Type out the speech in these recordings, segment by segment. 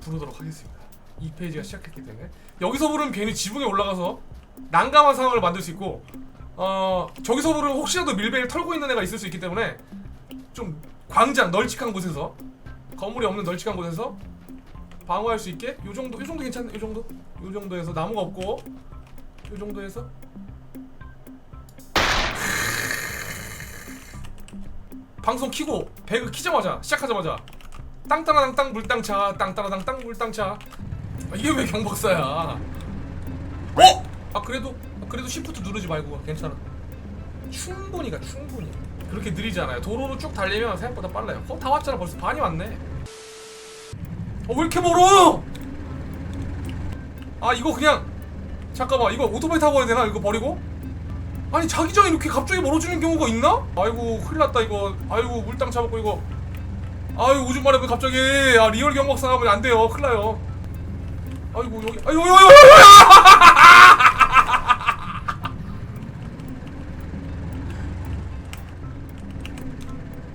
부르도록 하겠습니다. 이 페이지가 시작했기 때문에. 여기서 부르면 괜히 지붕에 올라가서 난감한 상황을 만들 수 있고 어 저기서 부르면 혹시라도 밀배를 털고 있는 애가 있을 수 있기 때문에 좀 광장 널찍한 곳에서 건물이 없는 널찍한 곳에서 방어할 수 있게 요 정도 요 정도 괜찮네 요 정도? 요 정도에서 나무가 없고 요 정도에서. 방송 키고 배그 키자마자 시작하자마자 땅따라당땅 물땅차. 땅따라당땅 물땅차. 아, 이게 왜 경박사야? 어? 아 그래도 아, 그래도 시프트 누르지 말고 괜찮아. 충분히 가 충분히. 그렇게 느리지 않아요. 도로로 쭉 달리면 생각보다 빨라요. 어 다 왔잖아. 벌써 반이 왔네. 어왜 이렇게 멀어? 아 이거 그냥 잠깐만. 이거 오토바이 타고 가야 되나? 이거 버리고? 아니 자기장이 이렇게 갑자기 멀어지는 경우가 있나? 아이고 큰일 났다 이거. 아이고 물땅 차먹고 이거 아유 오줌 마려면 갑자기? 아 리얼 경박사 하면 안 돼요. 큰일 나요. 아이고 여기 아이고 아이고 아이고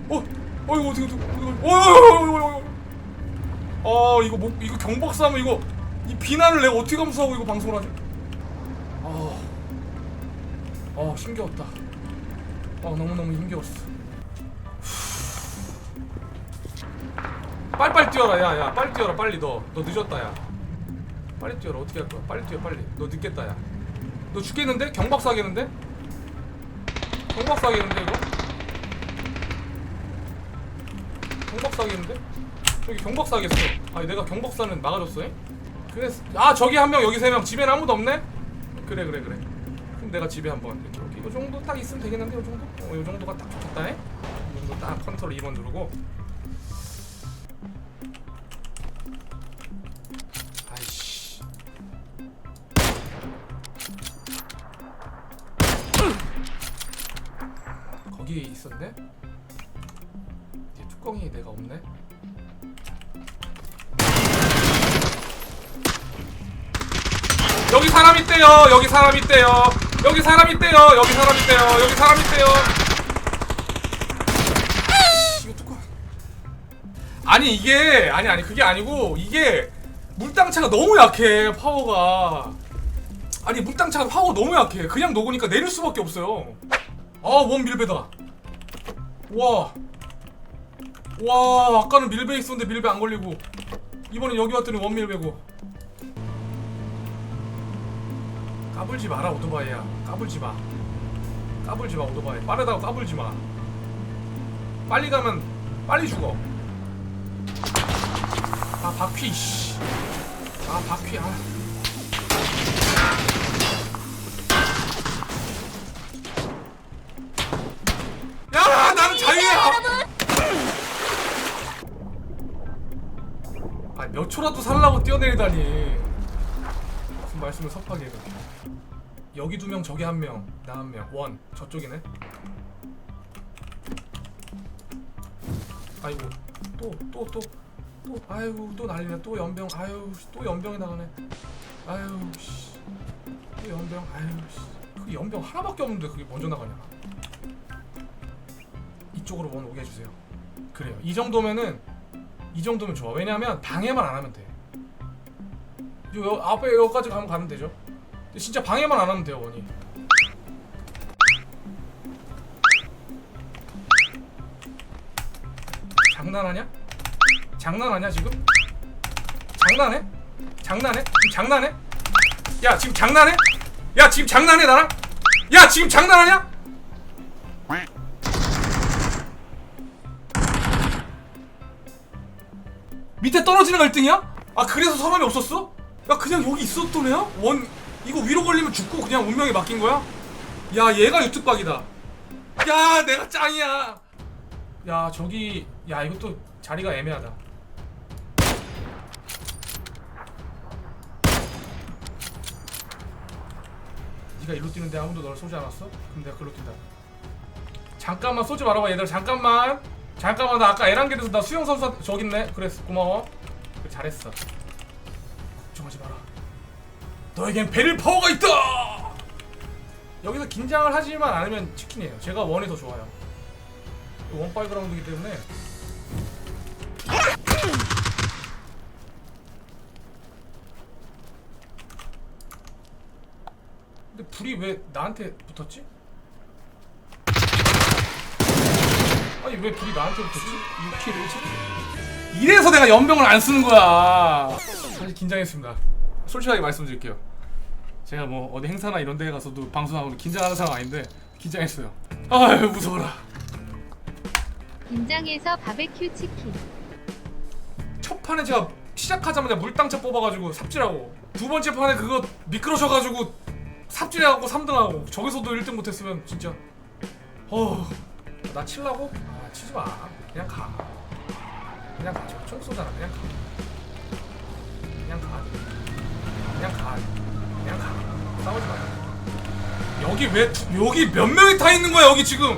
어 어이구 어떻게 어떻게 어이구 아 이거 뭐 이거 경박사 하면 이거 이 비난을 내가 어떻게 감수하고 이거 방송을 하지? 아, 아 힘겨웠다. 아 너무 너무 힘겨웠어. 빨빨 뛰어라. 야야 빨리 뛰어라. 빨리 너. 너 늦었다 야. 빨리 뛰어라. 어떻게 할 거야? 빨리 뛰어 빨리. 너 늦겠다 야너 죽겠는데? 경박사 하겠는데? 경박사 하겠는데 이거? 경박사 하겠는데? 저기 경박사 하겠어. 아니 내가 경박 사는 막아줬어 잉? 그래 아 저기 한 명 여기 세 명. 집에는 아무도 없네? 그래 그래 그래. 그럼 내가 집에 한번 이렇게 이. 정도 딱 있으면 되겠는데? 이 정도? 어이 정도가 딱 좋겠다 잉? 이 정도 딱 컨트롤 2번 누르고 있었네 이제 뚜껑이 내가 없네 여기 사람 있대요. 여기 사람 있대요. 여기 사람 있대요. 여기 사람 있대요. 여기 사람 있대요. 이거 뚜껑. 아니 이게 아니 아니 그게 아니고 이게 물땅차가 너무 약해 파워가. 아니 물땅차가 파워 너무 약해. 그냥 녹으니까 내릴 수밖에 없어요. 아원 밀배다. 와. 와 아까는 밀배 있었는데 밀배 안 걸리고. 이번엔 여기 왔더니 원 밀배고. 까불지 마라 오토바이야. 까불지 마. 까불지 마 오토바이. 빠르다고 까불지 마. 빨리 가면 빨리 죽어. 아 바퀴 씨 아 바퀴 아 초라도 살라고 뛰어내리다니. 무슨 말씀을 섭하게 해, 그렇게. 여기 두 명, 저기 한 명, 나 한 명, 원. 저쪽이네. 아이고 또 또 또 또 아이고 또 난리네. 또 연병 아유 씨, 또 연병이 나가네. 아유 씨또 연병 아유 씨그 연병 하나밖에 없는데 그게 먼저 나가냐? 이쪽으로 원 오게 해주세요. 그래요. 이 정도면은 이 정도면 좋아 왜냐면 방해만 안 하면 돼 요, 요 앞에 여기까지 가면 가면 되죠 진짜 방해만 안 하면 돼요 원이 장난하냐? 장난하냐 지금? 장난해? 장난해? 지금 장난해? 야 지금 장난해? 야 지금 장난해 나랑? 야 지금 장난하냐? 밑에 떨어지는 가 1등이야? 아 그래서 사람이 없었어? 야 그냥 여기 애야? 원 이거 위로 걸리면 죽고 그냥 운명에 맡긴 거야? 야 얘가 유튜브각이다 야 내가 짱이야 야 저기 야 이것도 자리가 애매하다 네가 일로 뛰는데 아무도 널 쏘지 않았어? 그럼 내가 글로 뛴다 잠깐만 쏘지 말아봐 얘들 잠깐만 잠깐만 나 아까 에란길에서 나 수영 선수 저기 있네. 그랬어 고마워. 잘했어. 걱정하지 마라. 너에겐 베릴 파워가 있다. 여기서 긴장을 하지만 않으면 치킨이에요. 제가 원이 더 좋아요. 원빨그라운드이기 때문에. 근데 불이 왜 나한테 붙었지? 아니 왜 불이 나한테 붙었지? 6킬 1킬 이래서 내가 연병을 안 쓰는 거야. 사실 긴장했습니다. 솔직하게 말씀드릴게요. 제가 뭐 어디 행사나 이런 데 가서도 방송하고 긴장하는 사람 아닌데 긴장했어요. 아유 무서워라. 김장에서 바베큐 치킨. 첫 판에 제가 시작하자마자 물땅차 뽑아가지고 삽질하고 두 번째 판에 그거 미끄러져가지고 삽질해갖고 3등하고 저기서도 1등 못했으면 진짜. 어 나 칠라고? 아 치지 마. 그냥 가. 그냥 가. 저총 쏘잖아. 그냥 가. 그냥 가. 그냥 가. 그냥 가. 싸우지 마. 여기 왜 두- 여기 몇 명이 타 있는 거야 여기 지금?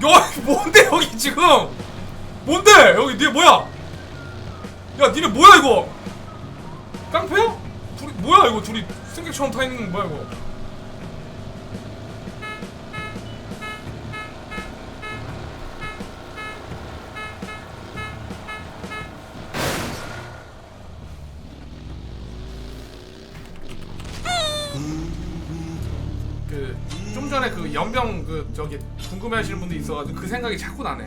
여기 뭔데 여기 지금? 뭔데? 여기 니 뭐야? 야 니네 뭐야 이거? 깡패야? 둘이 뭐야 이거? 둘이 승객처럼 타 있는 건 뭐야 이거 좀 전에 그 연병 그 저기 궁금해하시는 분들 있어가지고 그 생각이 자꾸 나네